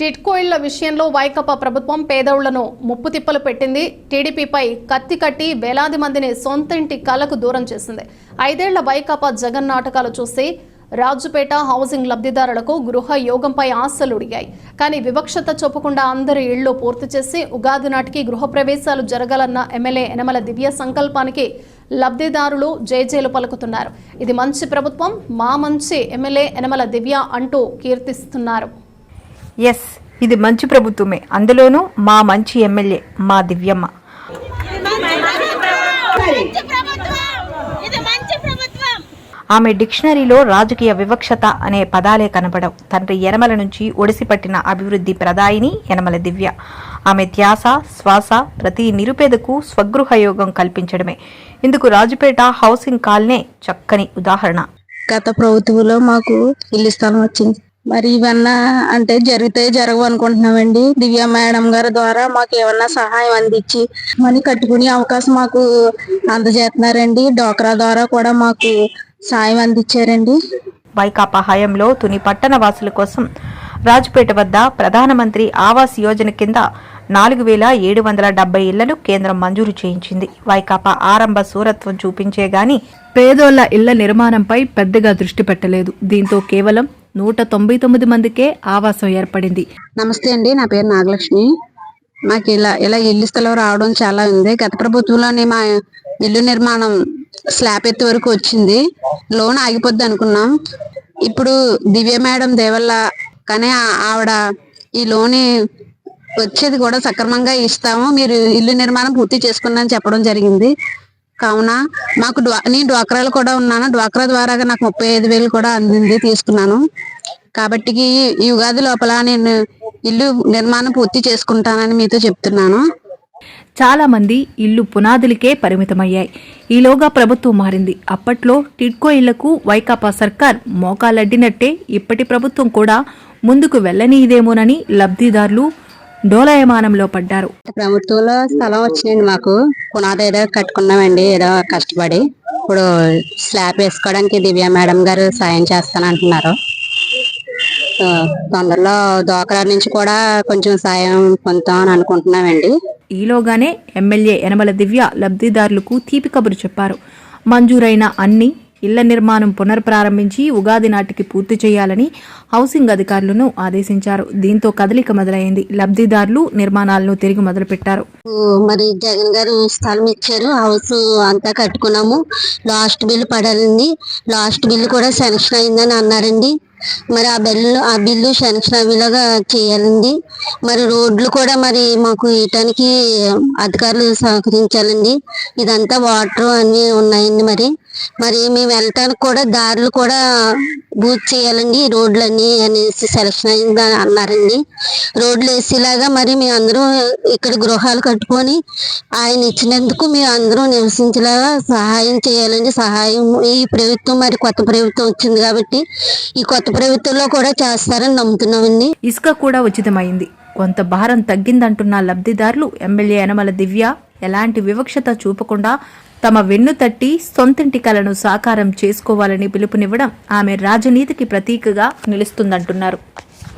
టిట్కోయిళ్ళ విషయంలో వైకపా ప్రభుత్వం పేదవుళ్ళను ముప్పు తిప్పలు పెట్టింది. టీడీపీపై కత్తి కట్టి వేలాది మందిని సొంత ఇంటి కలకు దూరం చేసింది. ఐదేళ్ళ వైకాపా జగన్ నాటకాలు చూసి రాజుపేట హౌసింగ్ లబ్ధిదారులకు గృహ యోగంపై ఆశలు ఉడిగాయి. కానీ వివక్షత చూపకుండా అందరి ఇళ్ళు పూర్తి చేసి ఉగాది నాటికి గృహప్రవేశాలు జరగాలన్న ఎమ్మెల్యే యనమల దివ్య సంకల్పానికి లబ్ధిదారులు జేజేలు పలుకుతున్నారు. ఇది మంచి ప్రభుత్వం మా మంచి ఎమ్మెల్యే యనమల దివ్య అంటూ కీర్తిస్తున్నారు. ఎస్ ఇది మంచి ప్రభుత్వమే. అందులోనూ మా మంచి ఎమ్మెల్యే మా దివ్యమ్మ. ఆమె డిక్షనరీలో రాజకీయ వివక్షత అనే పదాలే కనపడవు. తండ్రి యనమల నుంచి ఒడిసిపట్టిన అభివృద్ధి ప్రదాయిని యనమల దివ్య. ఆమె ధ్యాస శ్వాస ప్రతి నిరుపేదకు స్వగృహ యోగం కల్పించడమే. ఇందుకు రాజుపేట హౌసింగ్ కాలనే చక్కని ఉదాహరణ. గత ప్రభుత్వంలో మాకు ఇల్లు స్థలం వచ్చింది. మరి ఇవన్నా అంటే జరిగితే జరగవు అనుకుంటున్నామండి. దివ్య మేడం గారి ద్వారా మాకు ఏమన్నా సహాయం అందించి మనీ కట్టుకునే అవకాశం మాకు అందజేస్తున్నారండి. డోక్రా ద్వారా కూడా మాకు సాయం అందించారండి. వైకాపా హయాంలో తుని పట్టణ వాసుల కోసం రాజుపేట వద్ద ప్రధానమంత్రి ఆవాస్ యోజన కింద నాలుగు వేల ఏడు వందల డెబ్బై ఇళ్ళను కేంద్రం మంజూరు చేయించింది. వైకాపా ఆరంభ సూరత్వం చూపించే గాని పేదోళ్ళ ఇళ్ళ నిర్మాణంపై పెద్దగా దృష్టి పెట్టలేదు. దీంతో కేవలం నూట తొంభై తొమ్మిది మందికే ఆవాసం ఏర్పడింది. నమస్తే అండి నా పేరు నాగలక్ష్మి. మాకు ఇలా ఇలా ఇల్లు స్థలం రావడం చాలా ఉంది. గత ప్రభుత్వంలోనే మా ఇల్లు నిర్మాణం స్లాబ్ ఎత్తు వరకు వచ్చింది. లోన్ ఆగిపోద్ది అనుకున్నాం. ఇప్పుడు దివ్య మేడం దేవల్ల కానీ ఆవిడ ఈ లోన్ వచ్చేది కూడా సక్రమంగా ఇస్తాము. మీరు ఇల్లు నిర్మాణం పూర్తి చేసుకున్నా చెప్పడం జరిగింది. కావున మాకు డ్వా- నేను డ్వాక్రాలు కూడా ఉన్నాను. డ్వాక్రా ద్వారా నాకు ముప్పై ఐదు వేలు కూడా అందింది తీసుకున్నాను. కాబట్టి ఈ- ఉగాది లోపల నేను ఇల్లు నిర్మాణం పూర్తి చేసుకుంటానని మీతో చెప్తున్నాను. చాలా మంది ఇల్లు పునాదులకే పరిమితమయ్యాయి. ఈలోగా ప్రభుత్వం మారింది. అప్పట్లో టిడ్కో ఇళ్ళకు వైకాపా సర్కార్ మోకాలడ్డినట్టే ఇప్పటి ప్రభుత్వం కూడా ముందుకు వెళ్ళనీదేమోనని లబ్ధిదారులు డోలాయమానంలో పడ్డారు. ప్రభుత్వంలో స్థలం వచ్చిందండి మాకు. పునాది ఏదో కట్టుకున్నామండి ఏదో కష్టపడి. ఇప్పుడు స్లాబ్ వేసుకోవడానికి దివ్య మేడం గారు సాయం చేస్తానంటున్నారు. తొందరలో దోకరా నుంచి కూడా కొంచెం సాయం పొందుతామని అనుకుంటున్నామండి. ఈలోగానే ఎమ్మెల్యే యనమల దివ్య లబ్ధిదారులకు తీపి కబురు చెప్పారు. మంజూరైన అన్ని ఇళ్ళ నిర్మాణం పునర్ప్రారంభించి ఉగాది నాటికి పూర్తి చేయాలని హౌసింగ్ అధికారులను ఆదేశించారు. దీంతో కదలిక మొదలైంది. లబ్ధిదారులు నిర్మాణాలను తిరిగి మొదలుపెట్టారు. మరి జగన్ గారు స్థలం ఇచ్చారు. హౌస్ అంతా కట్టుకున్నాము. లాస్ట్ బిల్ పడాలండి. లాస్ట్ బిల్లు కూడా శాంక్షన్ అయిందని అన్నారండి. మరి ఆ బిల్లు ఆ బిల్లు శాంక్షన్ అయ్యేలాగా చేయాలండి. మరి రోడ్లు కూడా మరి మాకు ఇయటానికి అధికారులు సహకరించాలండి. ఇదంతా వాటర్ అన్నీ ఉన్నాయండి మరి. మరి మేము వెళ్ళటానికి కూడా దారులు కూడా బూత్ చేయాలండి. రోడ్లన్నీ అనేసి సెలక్షన్ అయింది అన్నారండి. రోడ్లు వేసేలాగా మరి మేము అందరూ ఇక్కడ గృహాలు కట్టుకొని ఆయన ఇచ్చినందుకు మేము అందరూ నివసించేలాగా సహాయం చేయాలండి. సహాయం ఈ ప్రభుత్వం మరి కొత్త ప్రభుత్వం వచ్చింది కాబట్టి ఈ కొత్త ప్రభుత్వంలో కూడా చేస్తారని నమ్ముతున్నామండి ఇసుక కూడా ఉచితమైంది. కొంత భారం తగ్గిందంటున్న లబ్ధిదారులు ఎమ్మెల్యే యనమల దివ్య ఎలాంటి వివక్షత చూపకుండా తమ వెన్ను తట్టి సొంతింటి కలను సాకారం చేసుకోవాలని పిలుపునివ్వడం ఆమె రాజనీతికి ప్రతీకగా నిలుస్తుందంటున్నారు.